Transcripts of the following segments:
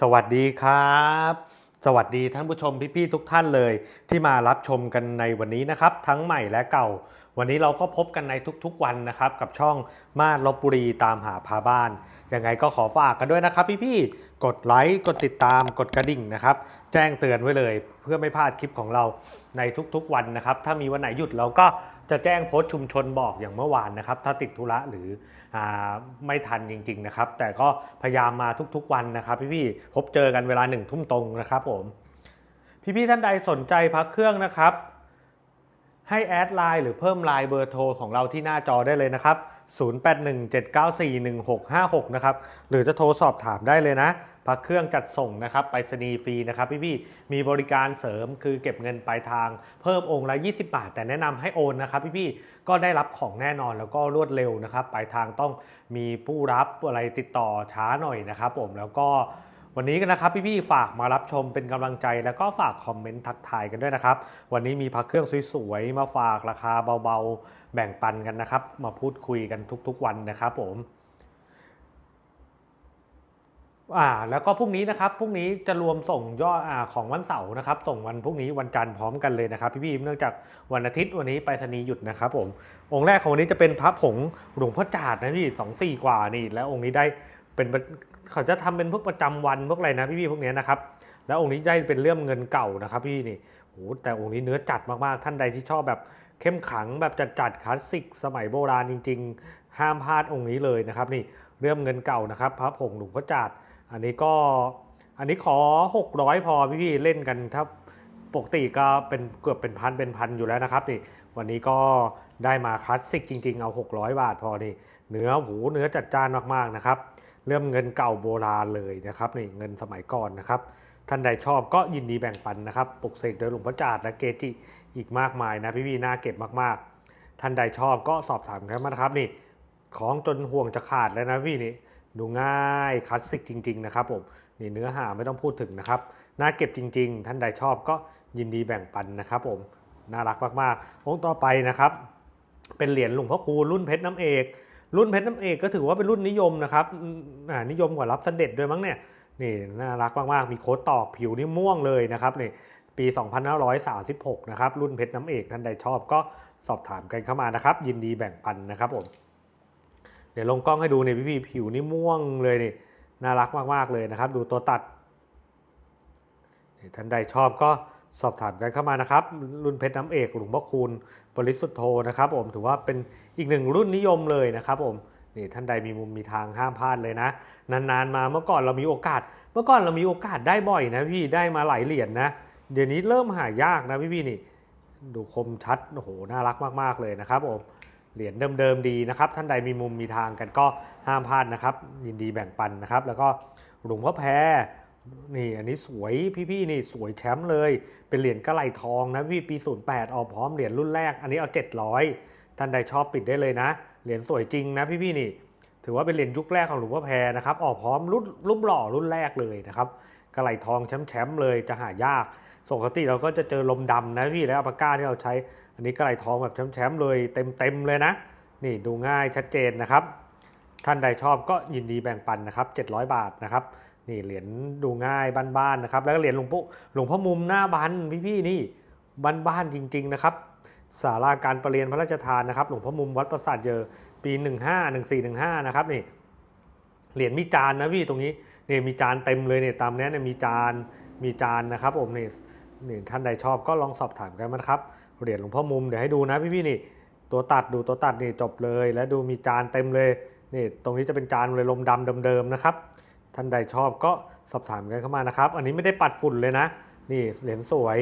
สวัสดีครับ สวัสดีท่านผู้ชมพี่ๆทุกท่านเลย ที่มารับชมกันในวันนี้นะครับ ทั้งใหม่และเก่า วันนี้เราก็พบกันในทุกๆวันนะครับ กับช่องมาดลบบุรีตามหาพาบ้าน ยังไงก็ขอฝากกันด้วยนะครับพี่ๆ กดไลค์ กดติดตาม กดกระดิ่งนะครับ แจ้งเตือนไว้เลย เพื่อไม่พลาดคลิปของเราในทุกๆวันนะครับ ถ้ามีวันไหนหยุดเราก็จะแจ้งโพสต์ชุมชนบอกอย่างเมื่อวานนะครับ ถ้าติดธุระหรืออไม่ทันจริง ๆนะครับ แต่ก็พยายามมาทุกๆวันนะครับ พี่ๆ พบเจอกันเวลาหนึ่งทุ่มตรงนะครับผม พี่ๆ ท่านใดสนใจพักเครื่องนะครับ ให้แอดไลน์หรือเพิ่มไลน์เบอร์โทรของเราที่หน้าจอได้เลยนะครับ 0817941656 นะครับ หรือจะโทรสอบถามได้เลยนะ พักเครื่องจัดส่งนะครับ ไปรษณีย์ฟรีนะครับพี่ๆ มีบริการเสริมคือเก็บเงินปลายทาง เพิ่มองค์ละ 20 บาท แต่แนะนำให้โอนนะครับพี่ๆ ก็ได้รับของแน่นอนแล้วก็รวดเร็วนะครับ ปลายทางต้องมีผู้รับอะไรติดต่อช้าหน่อยนะครับผม แล้วก็ วันนี้กันนะครับพี่ๆฝากมารับชมเป็นกำลังใจแล้วก็ฝากคอมเมนต์ทักทายกันด้วยนะครับ วันนี้มีพักเครื่องสวยๆมาฝากราคาเบาๆ แบ่งปันกันนะครับ มาพูดคุยกันทุกๆวันนะครับผมอ่าแล้วก็พรุ่งนี้นะครับพรุ่งนี้จะรวมส่งยอดอ่าของวันเสาร์นะครับ ส่งวันพรุ่งนี้วันจันทร์พร้อมกันเลยนะครับพี่ๆเนื่องจากวันอาทิตย์วันนี้ไปรษณีย์หยุดนะครับผมองค์แรกของวันนี้จะเป็นพระผงหลวงพ่อจาดนะพี่สองสี่กว่านี่ แล้วองค์นี้ได้ เป็นเขาจะทำเป็นพวกประจำวันพวกอะไรนะพี่ๆพวกนี้นะครับแล้วองค์นี้ได้เป็นเรื่องเงินเก่านะครับพี่นี่โหแต่องค์นี้เนื้อจัดมากๆ ท่านใดที่ชอบแบบเข้มขังแบบจัดๆคลาสสิกสมัยโบราณจริง ๆ ห้ามพลาดองค์นี้เลยนะครับนี่เรื่องเงินเก่านะครับพระผงหลวงพ่อจาดอันนี้ก็อันนี้ขอ 600 พอพี่ๆเล่นกันถ้าปกติก็เป็นเกือบเป็นพันเป็นพันอยู่แล้วนะครับนี่วันนี้ก็ได้มาคลาสสิกจริง ๆ เอา 600 บาทพอนี่เนื้อหูเนื้อจัดจ้านมากๆนะครับ เริ่มเงินเก่าโบราณเลยนะครับนี่เงินสมัยก่อนนะครับ ท่านใดชอบก็ยินดีแบ่งปันนะครับปลุกเสกโดยหลวงพ่อจาดและเกจิอีกมากมายนะพี่ๆน่าเก็บมากๆ ท่านใดชอบก็สอบถามกันมานะครับนี่ของจนห่วงจะขาดแล้วนะพี่นี่ดูง่ายคลาสสิกจริง ๆ นะครับผมนี่เนื้อหาไม่ต้องพูดถึงนะครับน่าเก็บจริง ๆ ท่านใดชอบก็ยินดีแบ่งปันนะครับผมน่ารักมากๆองค์ต่อไปนะครับ เป็นเหรียญหลวงพ่อคูรุ่นเพชรน้ำเอก รุ่นเพชรน้ำเอกก็ถือว่าเป็นรุ่นนิยมนะครับอ่านิยมกว่ารับเสด็จด้วยมั้งเนี่ยนี่น่ารักมากๆ มีโค้ดตอกผิวนี่ม่วงเลยนะครับนี่ปี 2536 นะครับ รุ่นเพชรน้ำเอกท่านใดชอบก็สอบถามกันเข้ามานะครับ ยินดีแบ่งปันนะครับผมเดี๋ยวลงกล้องให้ดูเนี่ยพี่ผิวนี่ม่วงเลยนี่น่ารักมากๆเลยนะครับ ดูตัวตัดท่านใดชอบก็ สอบถามกันเข้ามานะครับ รุ่นเพชรน้ำเอกหลวงพ่อคูณบริสุทธโธนะครับผมถือว่าเป็นอีกหนึ่งรุ่นนิยมเลยนะครับผมนี่ท่านใดมีมุมมีทางห้ามพลาดเลยนะ นานๆมาเมื่อก่อนเรามีโอกาส เมื่อก่อนเรามีโอกาสได้บ่อยนะพี่ได้มาหลายเหรียญนะเดี๋ยวนี้เริ่มหายากนะพี่พี่ๆนี่ดูคมชัดโอ้โหน่ารักมากๆเลยนะครับผมเหรียญเดิมๆดีนะครับ ท่านใดมีมุมมีทางกันก็ห้ามพลาดนะครับ ยินดีแบ่งปันนะครับ แล้วก็หลวงพ่อแพร นี่อันนี้สวยพี่ๆนี่สวยแชมป์เลย เป็นเหรียญกระไหลทองนะพี่ปี 08 ออกพร้อมเหรียญรุ่นแรก อันนี้เอา 700 ท่านใดชอบปิดได้เลยนะ เหรียญสวยจริงนะพี่ๆนี่ ถือว่าเป็นเหรียญยุคแรกของหลวงพ่อแพรนะครับ ออกพร้อมรุ่นรูปหล่อรุ่นแรกเลยนะครับกระไหลทองแชมป์ๆเลยจะหายากปกติเราก็จะเจอลมดำนะพี่แล้วอัปาก้าที่เราใช้ อันนี้กระไหลทองแบบแชมป์ๆเลยเต็มๆเลยนะ นี่ดูง่ายชัดเจนนะครับ ท่านใดชอบก็ยินดีแบ่งปันนะครับ 700 บาทนะครับ นี่เหรียญดูง่ายบ้านๆนะครับ แล้วก็เหรียญหลวงปู่หลวงพ่อมุมหน้าบันพี่ๆนี่บ้านๆจริง ๆ นะครับศาลาการประเรียนพระราชทานนะครับ หลวงพ่อมุมวัดประสาทเยอปี 15 1415 นะครับนี่เหรียญมีจานนะพี่ตรงนี้นี่มีจานเต็มเลยเนี่ยตามนี้เนี่ยมีจานมีจานนะครับผมนี่นี่ท่านใดชอบก็ลองสอบถามกันมานะครับเหรียญหลวงพ่อมุมเดี๋ยวให้ดูนะพี่ๆนี่ ตัวตัดดูตัวตัดนี่จบเลย แล้วดูมีจานเต็มเลยนี่ตรงนี้จะเป็นจานเลยลมดำเดิมๆนะครับ ท่านใดชอบก็สอบถามกันเข้ามานะครับ อันนี้ไม่ได้ปัดฝุ่นเลยนะ นี่เหรียญสวย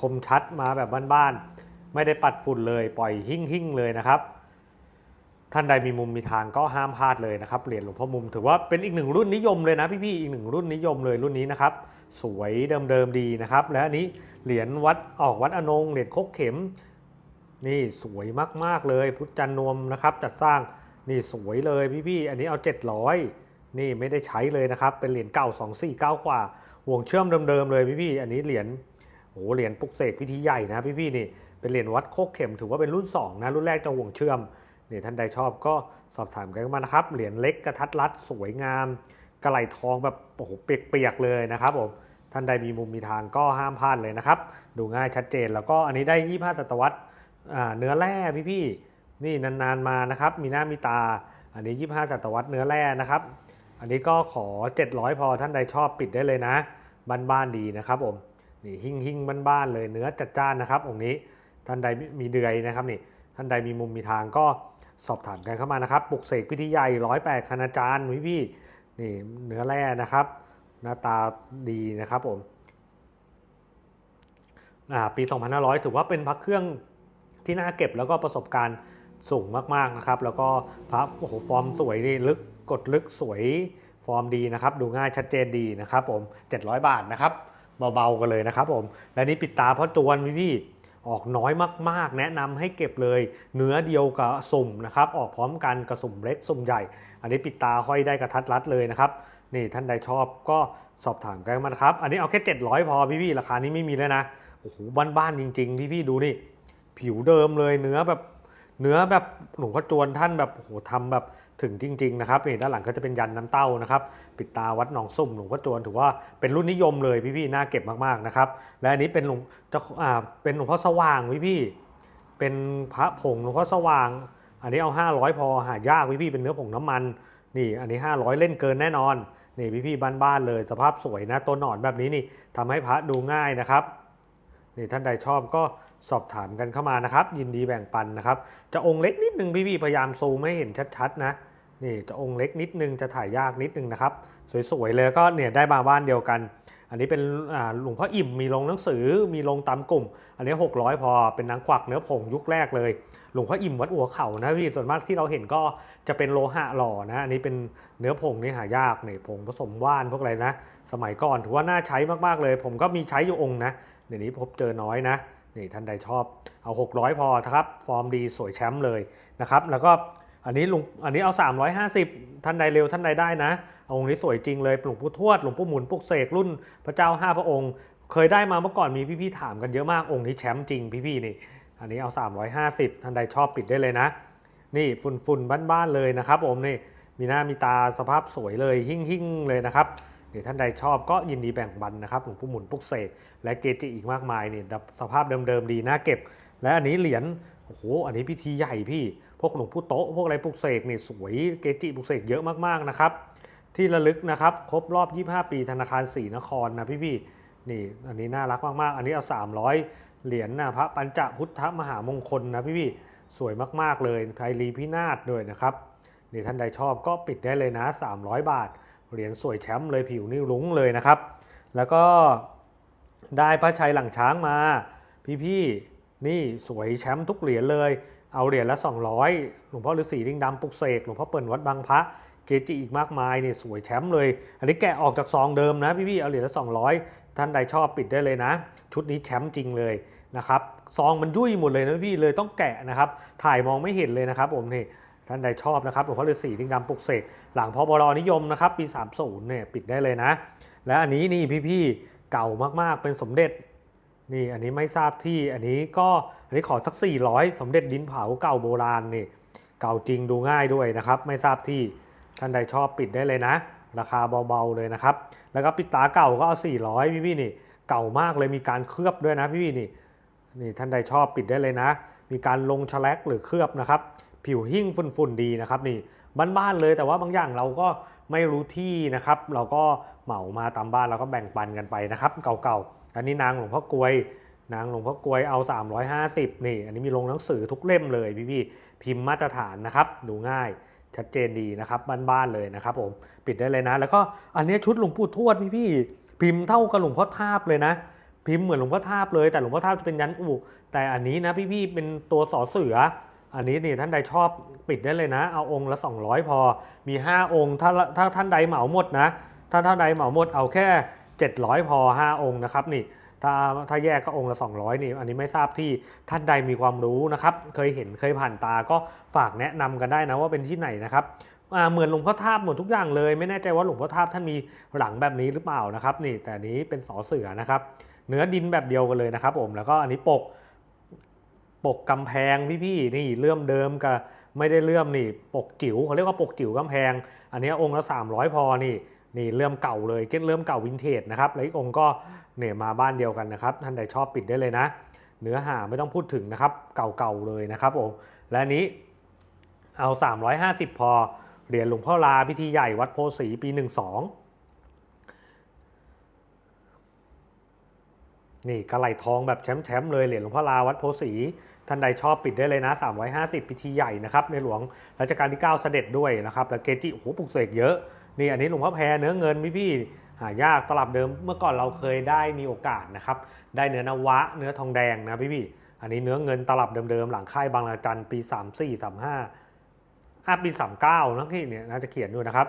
คมชัดมาแบบบ้านๆ ไม่ได้ปัดฝุ่นเลยปล่อยหิ่งหิ่งๆเลยนะครับ ท่านใดมีมุมมีทางก็ห้ามพลาดเลยนะครับ เหรียญหลวงพ่อมุมถือว่าเป็นอีกหนึ่งรุ่นนิยมเลยนะพี่ๆ อีกหนึ่งรุ่นนิยมเลยรุ่นนี้นะครับ สวยเดิมๆดีนะครับ และอันนี้เหรียญวัดออกวัดอนงเหรียญคกเข็ม นี่สวยมากๆเลย พุทธจันทร์นวมนะครับ จัดสร้างนี่สวยเลยพี่ๆ อันนี้เอา 700 นี่ไม่ได้ใช้เลยนะครับ เป็นเหรียญเก่า 249 กว่า ห่วงเชื่อมเดิมๆเลยพี่ๆ อันนี้เหรียญโอ้โหเหรียญปุกเสกพิธีใหญ่นะพี่ๆ นี่ เป็นเหรียญวัดโคกเข็มถือว่าเป็นรุ่น 2 นะ รุ่นแรกจะห่วงเชื่อมนี่ท่านใดชอบก็สอบถามกันมานะครับ เหรียญเล็กกระทัดรัดสวยงาม กระไหลทองแบบโอ้โหเปียกๆเลยนะครับผม ท่านใดมีมุมมีทางก็ห้ามพลาดเลยนะครับ ดูง่ายชัดเจนแล้วก็อันนี้ได้ 25 ศตวรรษเนื้อแร่พี่ๆ นี่นานๆมานะครับ มีหน้ามีตา อันนี้ 25 ศตวรรษเนื้อแร่นะครับ อันนี้ก็ขอ 700 พอท่านใดชอบปิดได้เลยนะ บ้านๆดีนะครับผมนี่หิ่งหิ่งบ้านๆเลยเนื้อจัดจ้านนะครับองค์นี้ท่านใดมีเดือยนะครับนี่ท่านใดมีมุมมีทางก็สอบถามกันเข้ามานะครับปลุกเสกพิธีใหญ่108คณาจารย์พี่พี่ๆนี่เนื้อแร่นะครับ หน้าตาดีนะครับผมอ่าปี 2500 ถือว่าเป็นพระเครื่องที่น่าเก็บแล้วก็ประสบการณ์สูงมากๆนะครับ แล้วก็พระโอ้โหฟอร์มสวยนี่ลึก กดลึกสวยฟอร์มดีนะครับ ดูง่ายชัดเจนดีนะครับผม 700 บาทนะครับ เบาๆกันเลยนะครับผม และนี่ปิดตาเพราะจวนพี่พี่ๆออกน้อยมากๆ แนะนำให้เก็บเลยเนื้อเดียวกับสุ่มนะครับ ออกพร้อมกันกับสุ่มเล็กสุ่มใหญ่ อันนี้ปิดตาห้อยได้กระทัดรัดเลยนะครับ นี่ท่านใดชอบก็สอบถามกันมาครับ อันนี้เอาแค่ 700 พอพี่ๆราคานี้ไม่มีแล้วนะ โอ้โหบ้านๆจริง ๆ พี่ๆดูนี่ ผิวเดิมเลยเนื้อแบบเนื้อแบบหลวงพ่อจวนท่านแบบโอ้โหทำแบบ ถึงจริงๆนะครับนี่ด้านหลังก็จะเป็นยันน้ำเต้านะครับ ปิดตาวัดหนองสุ่มหลวงพ่อจวนถือว่าเป็นรุ่นนิยมเลยพี่ๆน่าเก็บมากๆนะครับ และอันนี้เป็นหลวงเจะอ่าเป็นหลวงพ่อสว่างพี่ๆเป็นพระผงหลวงพ่อสว่าง อันนี้เอา 500 พอหายากพี่ๆเป็นเนื้อผงน้ำมันนี่อันนี้ 500 เล่นเกินแน่นอนนี่พี่ๆบ้านๆเลยสภาพสวยนะตัวหนอนแบบนี้นี่ทำให้พระดูง่ายนะครับ นี่ท่านใดชอบก็สอบถามกันเข้ามานะครับ ยินดีแบ่งปันนะครับ จะองค์เล็กนิดนึงพี่ๆพยายามซูมให้เห็นชัดๆนะนี่จะองค์เล็กนิดนึงจะถ่ายยากนิดนึงนะครับ สวยๆเลยก็เนี่ยได้มาบ้านเดียวกัน อันนี้เป็นหลวงพ่ออิ่มมีลงหนังสือมีลงตามกลุ่ม อันนี้ 600 พอเป็นนังควักเนื้อผงยุคแรกเลย หลวงพ่ออิ่มวัดหัวเข่านะพี่ส่วนมากที่เราเห็นก็จะเป็นโลหะหล่อนะอันนี้เป็นเนื้อผงนี่หายากเนี่ยผงผสมว่านพวกอะไรนะ สมัยก่อนถือว่าน่าใช้มากๆเลย ผมก็มีใช้อยู่องค์นะ เดี๋ยวนี้พบเจอน้อยนะนี่ท่านใดชอบเอา 600 พอครับฟอร์มดีสวยแชมป์เลยนะครับแล้วก็อันนี้ลุงอันนี้เอา 350 ท่านใดเร็วท่านใดได้นะเอาองค์นี้สวยจริงเลยหลวงปู่ทวดหลวงปู่หมุนปุกเสกรุ่นพระเจ้าห้าพระองค์ เคยได้มาเมื่อก่อนมีพี่ๆถามกันเยอะมากองค์นี้แชมป์จริงพี่ๆนี่อันนี้เอา 350 ท่านใดชอบปิดได้เลยนะ นี่ฝุ่นๆบ้านๆเลยนะครับ ผมนี่มีหน้ามีตาสภาพสวยเลยหิ่งๆเลยนะครับ นี่ท่านใดชอบก็ยินดีแบ่งปันนะครับหลวงปู่หมุนปุกเสกและเกจิอีกมากมายเนี่ยสภาพเดิมๆดีน่าเก็บ และอันนี้เหรียญโอ้โหอันนี้พิธีใหญ่พี่ พวกหลวงปู่โต๊ะพวกอะไรปุกเสกนี่ยสวยเกจิปุกเสกเยอะมากๆนะครับ ที่ระลึกนะครับครบรอบ 25 ปีธนาคารศรีนครนะพี่ๆนี่อันนี้น่ารักมากๆ อันนี้เอา 300 เหรียญนะพระปัญจพุทธมหามงคลนะพี่ๆสวยมากๆเลยไพรีพินาศด้วยนะครับนี่ท่านใดชอบก็ปิดได้เลยนะ 300 บาท เหรียญสวยแชมป์เลยผิวนี่รุ้งเลยนะครับ แล้วก็ได้พระชัยหลังช้างมา พี่ๆนี่สวยแชมป์ทุกเหรียญเลย เอาเหรียญละ 200 หลวงพ่อฤาษีลิงดำปลุกเสกหลวงพ่อเปิ่นวัดบางพระเกจิอีกมากมายเนี่ยสวยแชมป์เลย อันนี้แกะออกจากซองเดิมนะพี่ๆเอาเหรียญละ 200 ท่านใดชอบปิดได้เลยนะ ชุดนี้แชมป์จริงเลยนะครับซองมันยุ่ยหมดเลยนะพี่เลยต้องแกะนะครับ ถ่ายมองไม่เห็นเลยนะครับผมนี่ ท่านใดชอบนะครับหลวงพ่อฤาษีลิงดำปลุกเสกหลังพอบรนิยมนะครับปี 30เนี่ยปิดได้เลยนะ และอันนี้นี่พี่ๆเก่ามากๆเป็นสมเด็จนี่อันนี้ไม่ทราบที่อันนี้ก็อันนี้ขอสัก 400 สมเด็จดินเผาเก่าโบราณนี่เก่าจริงดูง่ายด้วยนะครับ ไม่ทราบที่ท่านใดชอบปิดได้เลยนะ ราคาเบาๆเลยนะครับ แล้วก็ปิดตาเก่าก็เอา 400 พี่พี่ๆนี่เก่ามากเลยมีการเคลือบด้วยนะพี่พี่ๆนี่นี่ท่านใดชอบปิดได้เลยนะ มีการลงแฉลกหรือเคลือบนะครับ ผิวหิ่งฝุ่นๆดีนะครับนี่บ้านๆเลยแต่ว่าบางอย่างเราก็ไม่รู้ที่นะครับ เราก็เหมามาตามบ้านเราก็แบ่งปันกันไปนะครับ เก่าๆ อันนี้นางหลวงพ่อกลวย นางหลวงพ่อกลวยเอา 350 นี่ อันนี้มีลงหนังสือทุกเล่มเลยพี่ๆพิมพ์มาตรฐานนะครับ ดูง่ายชัดเจนดีนะครับบ้านๆเลยนะครับผมปิดได้เลยนะ แล้วก็อันนี้ชุดหลวงปู่ทวดพี่ๆพิมพ์เท่ากับหลวงพ่อทาบเลยนะ พิมพ์เหมือนหลวงพ่อทาบเลยแต่หลวงพ่อทาบจะเป็นยันอุแต่อันนี้นะพี่ๆเป็นตัวสอเสือ อันนี้นี่ท่านใดชอบปิดได้เลยนะ เอาองค์ละ 200 พอมี 5 องค์ถ้าถ้าท่านใดเหมาหมดนะ ถ้าท่านใดเหมาหมดเอาแค่ 700 พอ 5 องค์นะครับนี่ถ้าถ้าแยกก็องค์ละ 200 นี่ อันนี้ไม่ทราบที่ท่านใดมีความรู้นะครับ เคยเห็นเคยผ่านตาก็ฝากแนะนำกันได้นะว่าเป็นที่ไหนนะครับเหมือนหลวงพ่อทาบหมดทุกอย่างเลย ไม่แน่ใจว่าหลวงพ่อทาบท่านมีหลังแบบนี้หรือเปล่านะครับ นี่แต่นนี้เป็นสอเสือนะครับ เนื้อดินแบบเดียวกันเลยนะครับผมแล้วก็อันนี้ปก ปกกำแพงพี่ๆนี่เลื่อมเดิมกับไม่ได้เลื่อมนี่ ปกจิ๋วเขาเรียกว่าปกจิ๋วกำแพง อันนี้องค์ละ 300 พอนี่นี่เริ่มเก่าเลยเก็ตเริ่มเก่าวินเทจนะครับแล้วอีกองค์ก็เนี่ยมาบ้านเดียวกันนะครับท่านใดชอบปิดได้เลยนะ เนื้อหาไม่ต้องพูดถึงนะครับเก่าๆเลยนะครับผมและนี้เอา 350 พอเหรียญหลวงพ่อลาพิธีใหญ่วัดโพธิ์ศรีปี 12 นี่กระไหลทองแบบแชมป์ๆเลยเหรียญหลวงพ่อลาวัดโพธิ์ศรีท่านใดชอบปิดได้เลยนะ 350 พิธีใหญ่นะครับในหลวงรัชกาลที่ 9 เสด็จด้วยนะครับแล้วเกจิโอ้โหปลุกเสกเยอะนี่อันนี้หลวงพ่อแพรเนื้อเงินพี่พี่หายากตลับเดิมเมื่อก่อนเราเคยได้มีโอกาสนะครับได้เนื้อนวะเนื้อทองแดงนะพี่พี่อันนี้เนื้อเงินตลับเดิมๆหลังค่ายบางระจันปี 34 35อะปี 39นะพี่เนี่ยน่าจะเขียนด้วยนะครับ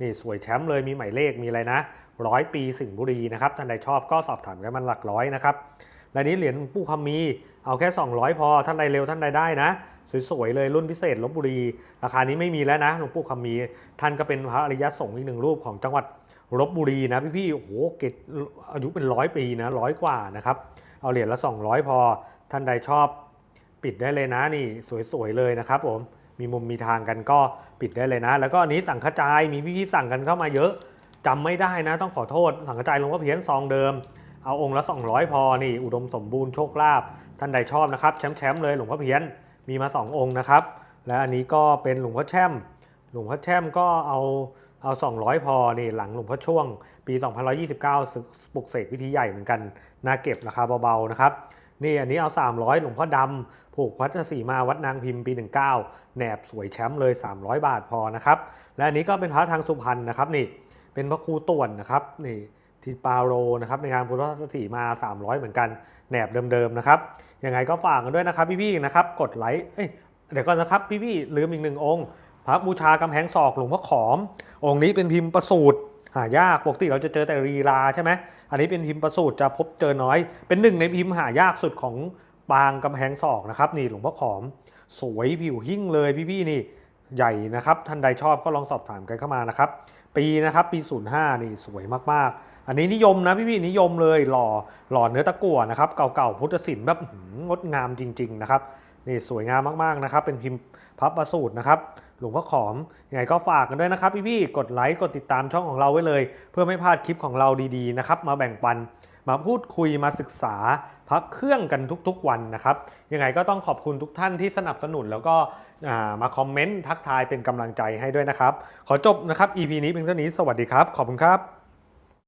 นี่สวยแชมป์เลยมีหมายเลขมีอะไรนะร้อยปีสิงห์บุรีนะครับท่านใดชอบก็สอบถามกันมันหลักร้อยนะครับและนี้เหรียญปู่คำมีเอาแค่ 200 พอท่านใดเร็วท่านใดได้นะ สวยๆเลยรุ่นพิเศษลบบุรี ราคานี้ไม่มีแล้วนะหลวงปู่คำมีท่านก็เป็นพระอริยสงฆ์อีกหนึ่งรูปของจังหวัดลบบุรีนะพี่ๆโอ้โหเกตอายุเป็นร้อยปีนะร้อยกว่านะครับเอาเหรียญละ 200 พอท่านใดชอบ ปิดได้เลยนะนี่สวยๆเลยนะครับผมมีมุมมีทางกันก็ปิดได้เลยนะ แล้วก็อันนี้สั่งกระจายมีพี่ๆสั่งกันเข้ามาเยอะจำไม่ได้นะ ต้องขอโทษสั่งกระจายลงก็เพี้ยนซองเดิม เอาองค์ละ 200 พอนี่อุดมสมบูรณ์โชคลาภท่านใดชอบนะครับแชมป์ๆเลยหลวงพ่อเพี้ยนมีมา 2 องค์นะครับ และอันนี้ก็เป็นหลวงพ่อแช่มหลวงพ่อแช่มก็เอาเอา 200 พอนี่หลังหลวงพ่อช่วง ปี 2129ศึกปลุกเสกวิธีใหญ่เหมือนกันน่าเก็บราคาเบาๆนะครับ นี่อันนี้เอา 300 หลวงพ่อดำผูกพัชสีมาวัดนางพิมพ์ปี 19แหนบสวยแชมป์เลย 300 บาทพอนะครับ และอันนี้ก็เป็นพระทางสุพรรณนะครับนี่เป็นพระครูต่วนนะครับนี่ทิปาโรนะครับในงานพุทธสีมา 300 เหมือนกันแหนบเดิมๆนะครับยังไงก็ฝากกันด้วยนะครับพี่ๆนะครับกดไลค์เอ้ยเดี๋ยวก่อนนะครับพี่ๆลืมอีกหนึ่งองค์ พระบูชากำแพงศอกหลวงพ่อขอม องค์นี้เป็นพิมพ์ประสูตร หายากปกติเราจะเจอแต่รีลาใช่ไหมอันนี้เป็นพิมพ์ประสูตรจะพบเจอน้อย เป็นหนึ่งในพิมพ์หายากสุดของปางกำแพงศอกนะครับนี่หลวงพ่อขอม สวยผิวหิ้งเลยพี่ๆนี่ใหญ่นะครับท่านใดชอบก็ลองสอบถามกันเข้ามานะครับ ปีนะครับปี 05 นี่สวยมากๆ อันนี้นิยมนะพี่ๆนิยมเลยหล่อหล่อเนื้อตะกั่วนะครับเก่าๆพุทธศิลป์แบบงดงามจริง ๆ นะครับนี่สวยงามมากๆนะครับ เป็นพิมพ์พับประสูตรนะครับ หลวงพ่อขอมยังไงก็ฝากกันด้วยนะครับ พี่ๆกดไลค์กดติดตามช่องของเราไว้เลย เพื่อไม่พลาดคลิปของเราดีๆนะครับ มาแบ่งปันมาพูดคุยมาศึกษาพักเครื่องกันทุกๆวันนะครับ ยังไงก็ต้องขอบคุณทุกท่านที่สนับสนุนแล้วก็มาคอมเมนต์ทักทายเป็นกำลังใจให้ด้วยนะครับ ขอจบนะครับ EP นี้เป็นเท่านี้สวัสดีครับ ขอบคุณครับ